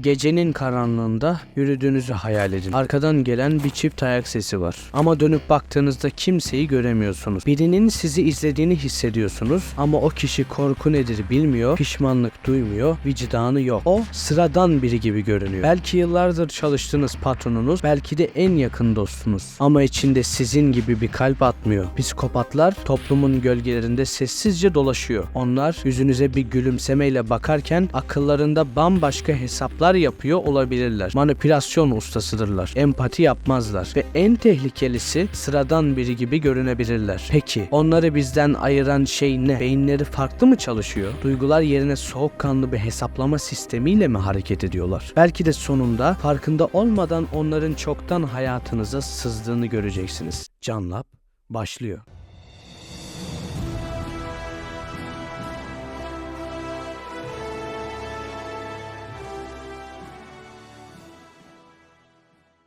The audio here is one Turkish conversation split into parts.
Gecenin karanlığında yürüdüğünüzü hayal edin. Arkadan gelen bir çift ayak sesi var. Ama dönüp baktığınızda kimseyi göremiyorsunuz. Birinin sizi izlediğini hissediyorsunuz ama o kişi korku nedir bilmiyor, pişmanlık duymuyor, vicdanı yok. O sıradan biri gibi görünüyor. Belki yıllardır çalıştığınız patronunuz, belki de en yakın dostunuz. Ama içinde sizin gibi bir kalp atmıyor. Psikopatlar toplumun gölgelerinde sessizce dolaşıyor. Onlar yüzünüze bir gülümsemeyle bakarken akıllarında bambaşka hesaplar yapıyor olabilirler. Manipülasyon ustasıdırlar. Empati yapmazlar ve en tehlikelisi sıradan biri gibi görünebilirler. Peki onları bizden ayıran şey ne? Beyinleri farklı mı çalışıyor? Duygular yerine soğukkanlı bir hesaplama sistemiyle mi hareket ediyorlar? Belki de sonunda farkında olmadan onların çoktan hayatınıza sızdığını göreceksiniz. Canlap başlıyor.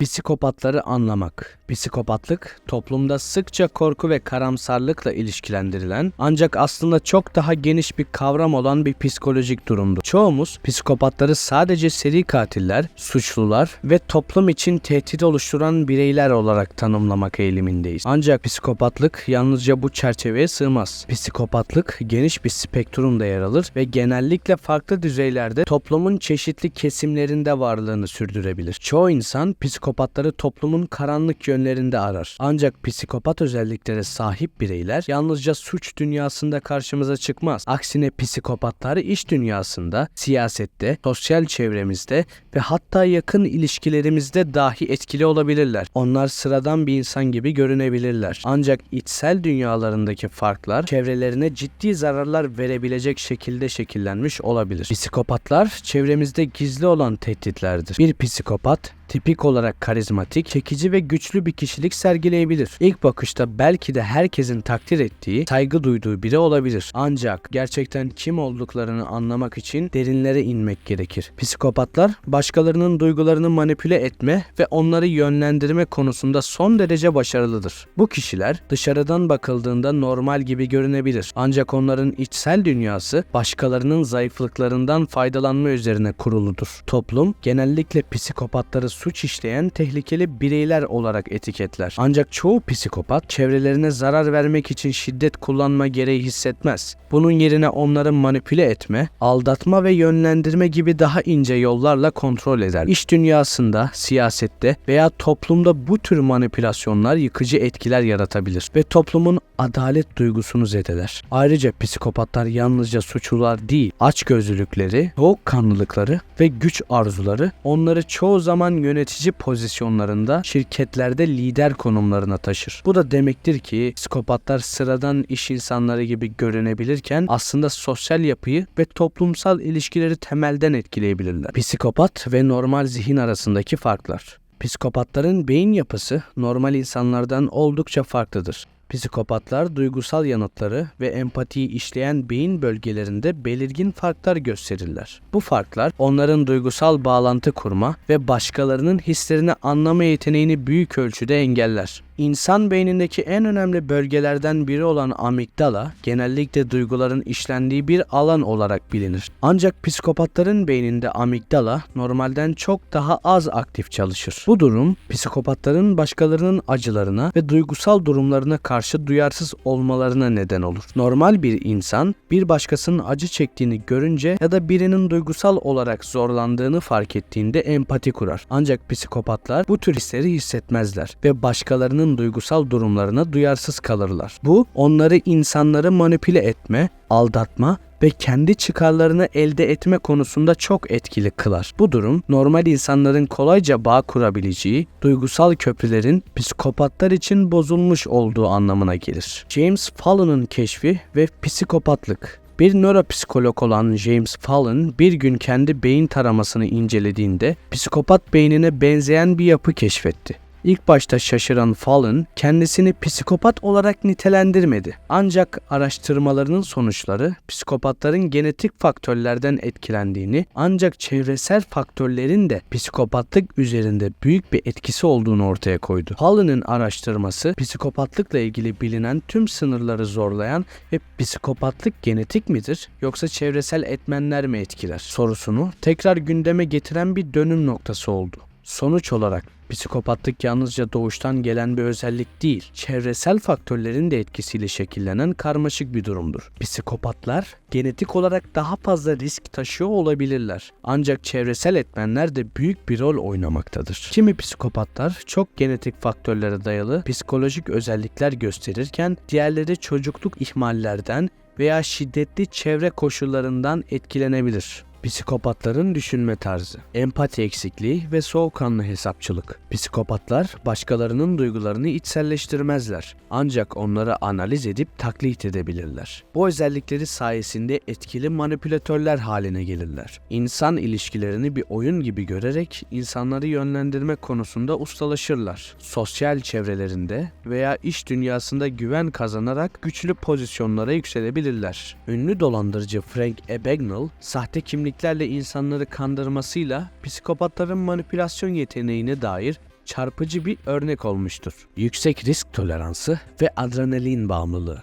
Psikopatları anlamak. Psikopatlık toplumda sıkça korku ve karamsarlıkla ilişkilendirilen ancak aslında çok daha geniş bir kavram olan bir psikolojik durumdur. Çoğumuz psikopatları sadece seri katiller, suçlular ve toplum için tehdit oluşturan bireyler olarak tanımlamak eğilimindeyiz. Ancak psikopatlık yalnızca bu çerçeveye sığmaz. Psikopatlık geniş bir spektrumda yer alır ve genellikle farklı düzeylerde toplumun çeşitli kesimlerinde varlığını sürdürebilir. Çoğu insan psikopatları toplumun karanlık yönlerinde arar. Ancak psikopat özelliklere sahip bireyler yalnızca suç dünyasında karşımıza çıkmaz. Aksine psikopatlar iş dünyasında, siyasette, sosyal çevremizde ve hatta yakın ilişkilerimizde dahi etkili olabilirler. Onlar sıradan bir insan gibi görünebilirler. Ancak içsel dünyalarındaki farklar çevrelerine ciddi zararlar verebilecek şekilde şekillenmiş olabilir. Psikopatlar çevremizde gizli olan tehditlerdir. Bir psikopat tipik olarak karizmatik, çekici ve güçlü bir kişilik sergileyebilir. İlk bakışta belki de herkesin takdir ettiği, saygı duyduğu biri olabilir. Ancak gerçekten kim olduklarını anlamak için derinlere inmek gerekir. Psikopatlar başkalarının duygularını manipüle etme ve onları yönlendirme konusunda son derece başarılıdır. Bu kişiler dışarıdan bakıldığında normal gibi görünebilir. Ancak onların içsel dünyası başkalarının zayıflıklarından faydalanma üzerine kuruludur. Toplum genellikle psikopatları suç işleyen tehlikeli bireyler olarak etiketler. Ancak çoğu psikopat çevrelerine zarar vermek için şiddet kullanma gereği hissetmez. Bunun yerine onları manipüle etme, aldatma ve yönlendirme gibi daha ince yollarla kontrol eder. İş dünyasında, siyasette veya toplumda bu tür manipülasyonlar yıkıcı etkiler yaratabilir ve toplumun adalet duygusunu zedeler. Ayrıca psikopatlar yalnızca suçlular değil, açgözlülükleri, soğukkanlılıkları ve güç arzuları onları çoğu zaman yönetici pozisyonlarında şirketlerde lider konumlarına taşır. Bu da demektir ki psikopatlar sıradan iş insanları gibi görünebilirken aslında sosyal yapıyı ve toplumsal ilişkileri temelden etkileyebilirler. Psikopat ve normal zihin arasındaki farklar. Psikopatların beyin yapısı normal insanlardan oldukça farklıdır. Psikopatlar duygusal yanıtları ve empatiyi işleyen beyin bölgelerinde belirgin farklar gösterirler. Bu farklar onların duygusal bağlantı kurma ve başkalarının hislerini anlama yeteneğini büyük ölçüde engeller. İnsan beynindeki en önemli bölgelerden biri olan amigdala genellikle duyguların işlendiği bir alan olarak bilinir. Ancak psikopatların beyninde amigdala normalden çok daha az aktif çalışır. Bu durum psikopatların başkalarının acılarına ve duygusal durumlarına karşı duyarsız olmalarına neden olur. Normal bir insan bir başkasının acı çektiğini görünce ya da birinin duygusal olarak zorlandığını fark ettiğinde empati kurar. Ancak psikopatlar bu tür hisleri hissetmezler ve başkalarının duygusal durumlarına duyarsız kalırlar. Bu onları insanları manipüle etme, aldatma ve kendi çıkarlarını elde etme konusunda çok etkili kılar. Bu durum normal insanların kolayca bağ kurabileceği duygusal köprülerin psikopatlar için bozulmuş olduğu anlamına gelir. James Fallon'un keşfi ve psikopatlık bir nöropsikolog olan James Fallon bir gün kendi beyin taramasını incelediğinde psikopat beynine benzeyen bir yapı keşfetti. İlk başta şaşıran Fallon kendisini psikopat olarak nitelendirmedi. Ancak araştırmalarının sonuçları psikopatların genetik faktörlerden etkilendiğini ancak çevresel faktörlerin de psikopatlık üzerinde büyük bir etkisi olduğunu ortaya koydu. Fallon'ın araştırması psikopatlıkla ilgili bilinen tüm sınırları zorlayan ve psikopatlık genetik midir yoksa çevresel etmenler mi etkiler sorusunu tekrar gündeme getiren bir dönüm noktası oldu. Sonuç olarak psikopatlık yalnızca doğuştan gelen bir özellik değil, çevresel faktörlerin de etkisiyle şekillenen karmaşık bir durumdur. Psikopatlar genetik olarak daha fazla risk taşıyor olabilirler. Ancak çevresel etmenler de büyük bir rol oynamaktadır. Kimi psikopatlar çok genetik faktörlere dayalı psikolojik özellikler gösterirken diğerleri çocukluk ihmallerden veya şiddetli çevre koşullarından etkilenebilir. Psikopatların düşünme tarzı, empati eksikliği ve soğukkanlı hesapçılık. Psikopatlar başkalarının duygularını içselleştirmezler. Ancak onları analiz edip taklit edebilirler. Bu özellikleri sayesinde etkili manipülatörler haline gelirler. İnsan ilişkilerini bir oyun gibi görerek insanları yönlendirme konusunda ustalaşırlar. Sosyal çevrelerinde veya iş dünyasında güven kazanarak güçlü pozisyonlara yükselebilirler. Ünlü dolandırıcı Frank Abagnale, sahte kimliklerle insanları kandırmasıyla psikopatların manipülasyon yeteneğine dair çarpıcı bir örnek olmuştur. Yüksek risk toleransı ve adrenalin bağımlılığı.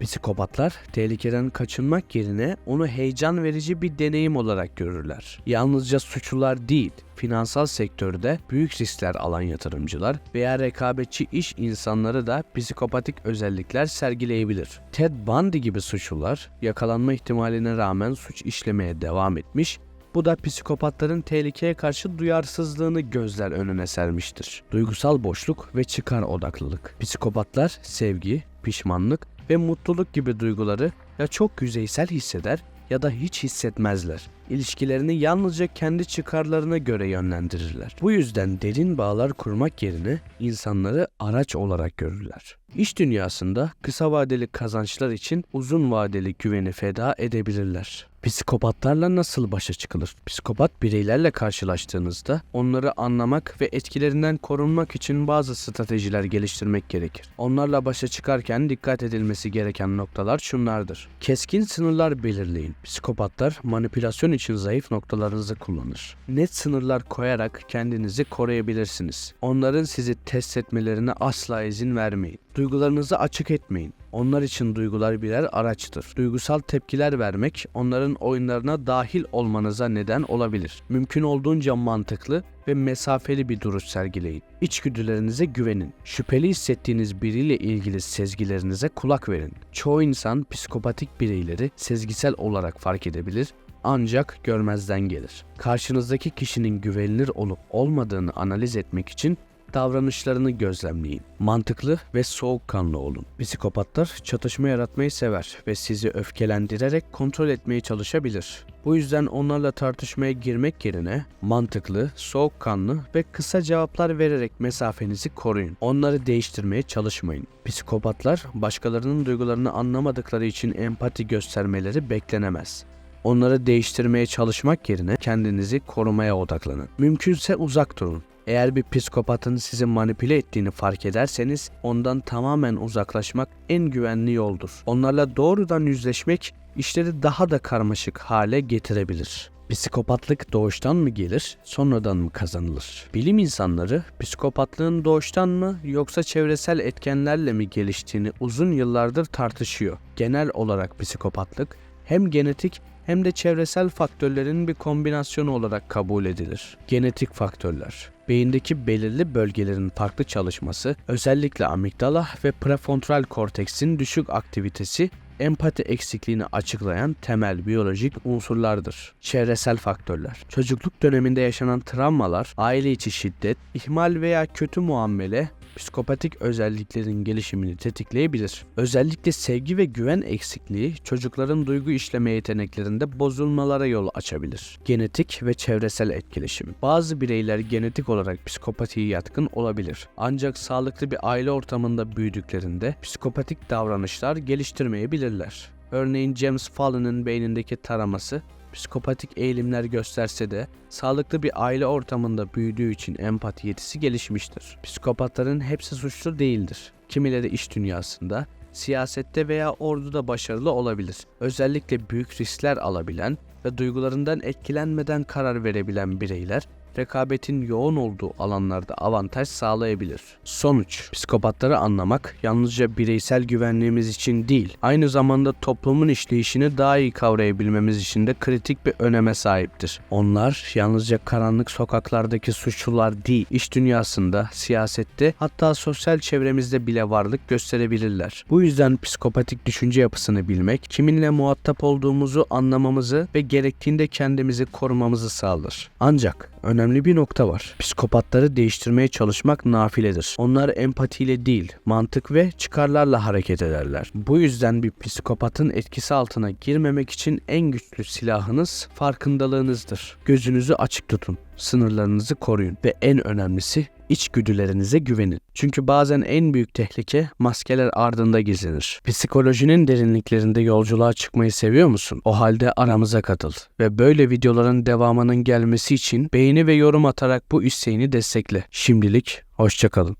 Psikopatlar tehlikeden kaçınmak yerine onu heyecan verici bir deneyim olarak görürler. Yalnızca suçlular değil, finansal sektörde büyük riskler alan yatırımcılar veya rekabetçi iş insanları da psikopatik özellikler sergileyebilir. Ted Bundy gibi suçlular yakalanma ihtimaline rağmen suç işlemeye devam etmiş bu da psikopatların tehlikeye karşı duyarsızlığını gözler önüne sermiştir. Duygusal boşluk ve çıkar odaklılık. Psikopatlar sevgi, pişmanlık ve mutluluk gibi duyguları ya çok yüzeysel hisseder ya da hiç hissetmezler. İlişkilerini yalnızca kendi çıkarlarına göre yönlendirirler. Bu yüzden derin bağlar kurmak yerine insanları araç olarak görürler. İş dünyasında kısa vadeli kazançlar için uzun vadeli güveni feda edebilirler. Psikopatlarla nasıl başa çıkılır? Psikopat bireylerle karşılaştığınızda onları anlamak ve etkilerinden korunmak için bazı stratejiler geliştirmek gerekir. Onlarla başa çıkarken dikkat edilmesi gereken noktalar şunlardır. Keskin sınırlar belirleyin. Psikopatlar manipülasyon için zayıf noktalarınızı kullanır. Net sınırlar koyarak kendinizi koruyabilirsiniz. Onların sizi test etmelerine asla izin vermeyin. Duygularınızı açık etmeyin. Onlar için duygular birer araçtır. Duygusal tepkiler vermek onların oyunlarına dahil olmanıza neden olabilir. Mümkün olduğunca mantıklı ve mesafeli bir duruş sergileyin. İçgüdülerinize güvenin. Şüpheli hissettiğiniz biriyle ilgili sezgilerinize kulak verin. Çoğu insan psikopatik bireyleri sezgisel olarak fark edebilir ancak görmezden gelir. Karşınızdaki kişinin güvenilir olup olmadığını analiz etmek için davranışlarını gözlemleyin. Mantıklı ve soğukkanlı olun. Psikopatlar çatışma yaratmayı sever ve sizi öfkelendirerek kontrol etmeye çalışabilir. Bu yüzden onlarla tartışmaya girmek yerine mantıklı, soğukkanlı ve kısa cevaplar vererek mesafenizi koruyun. Onları değiştirmeye çalışmayın. Psikopatlar başkalarının duygularını anlamadıkları için empati göstermeleri beklenemez. Onları değiştirmeye çalışmak yerine kendinizi korumaya odaklanın. Mümkünse uzak durun. Eğer bir psikopatın sizi manipüle ettiğini fark ederseniz ondan tamamen uzaklaşmak en güvenli yoldur. Onlarla doğrudan yüzleşmek işleri daha da karmaşık hale getirebilir. Psikopatlık doğuştan mı gelir, sonradan mı kazanılır? Bilim insanları psikopatlığın doğuştan mı yoksa çevresel etkenlerle mi geliştiğini uzun yıllardır tartışıyor. Genel olarak psikopatlık hem genetik hem de çevresel faktörlerin bir kombinasyonu olarak kabul edilir. Genetik faktörler beyindeki belirli bölgelerin farklı çalışması, özellikle amigdala ve prefrontal korteksin düşük aktivitesi empati eksikliğini açıklayan temel biyolojik unsurlardır. Çevresel faktörler. Çocukluk döneminde yaşanan travmalar, aile içi şiddet, ihmal veya kötü muamele psikopatik özelliklerin gelişimini tetikleyebilir. Özellikle sevgi ve güven eksikliği çocukların duygu işleme yeteneklerinde bozulmalara yol açabilir. Genetik ve çevresel etkileşim. Bazı bireyler genetik olarak psikopatiye yatkın olabilir. Ancak sağlıklı bir aile ortamında büyüdüklerinde psikopatik davranışlar geliştirmeyebilirler. Örneğin James Fallon'ın beynindeki taraması psikopatik eğilimler gösterse de sağlıklı bir aile ortamında büyüdüğü için empati yetisi gelişmiştir. Psikopatların hepsi suçlu değildir. Kimileri iş dünyasında, siyasette veya orduda başarılı olabilir. Özellikle büyük riskler alabilen ve duygularından etkilenmeden karar verebilen bireyler rekabetin yoğun olduğu alanlarda avantaj sağlayabilir. Sonuç, psikopatları anlamak yalnızca bireysel güvenliğimiz için değil, aynı zamanda toplumun işleyişini daha iyi kavrayabilmemiz için de kritik bir öneme sahiptir. Onlar yalnızca karanlık sokaklardaki suçlular değil, iş dünyasında, siyasette hatta sosyal çevremizde bile varlık gösterebilirler. Bu yüzden psikopatik düşünce yapısını bilmek, kiminle muhatap olduğumuzu anlamamızı ve gerektiğinde kendimizi korumamızı sağlar. Ancak önemli bir nokta var. Psikopatları değiştirmeye çalışmak nafiledir. Onlar empatiyle değil, mantık ve çıkarlarla hareket ederler. Bu yüzden bir psikopatın etkisi altına girmemek için en güçlü silahınız farkındalığınızdır. Gözünüzü açık tutun. Sınırlarınızı koruyun ve en önemlisi içgüdülerinize güvenin. Çünkü bazen en büyük tehlike maskeler ardında gizlenir. Psikolojinin derinliklerinde yolculuğa çıkmayı seviyor musun? O halde aramıza katıl ve böyle videoların devamının gelmesi için beğeni ve yorum atarak bu isteğini destekle. Şimdilik hoşçakalın.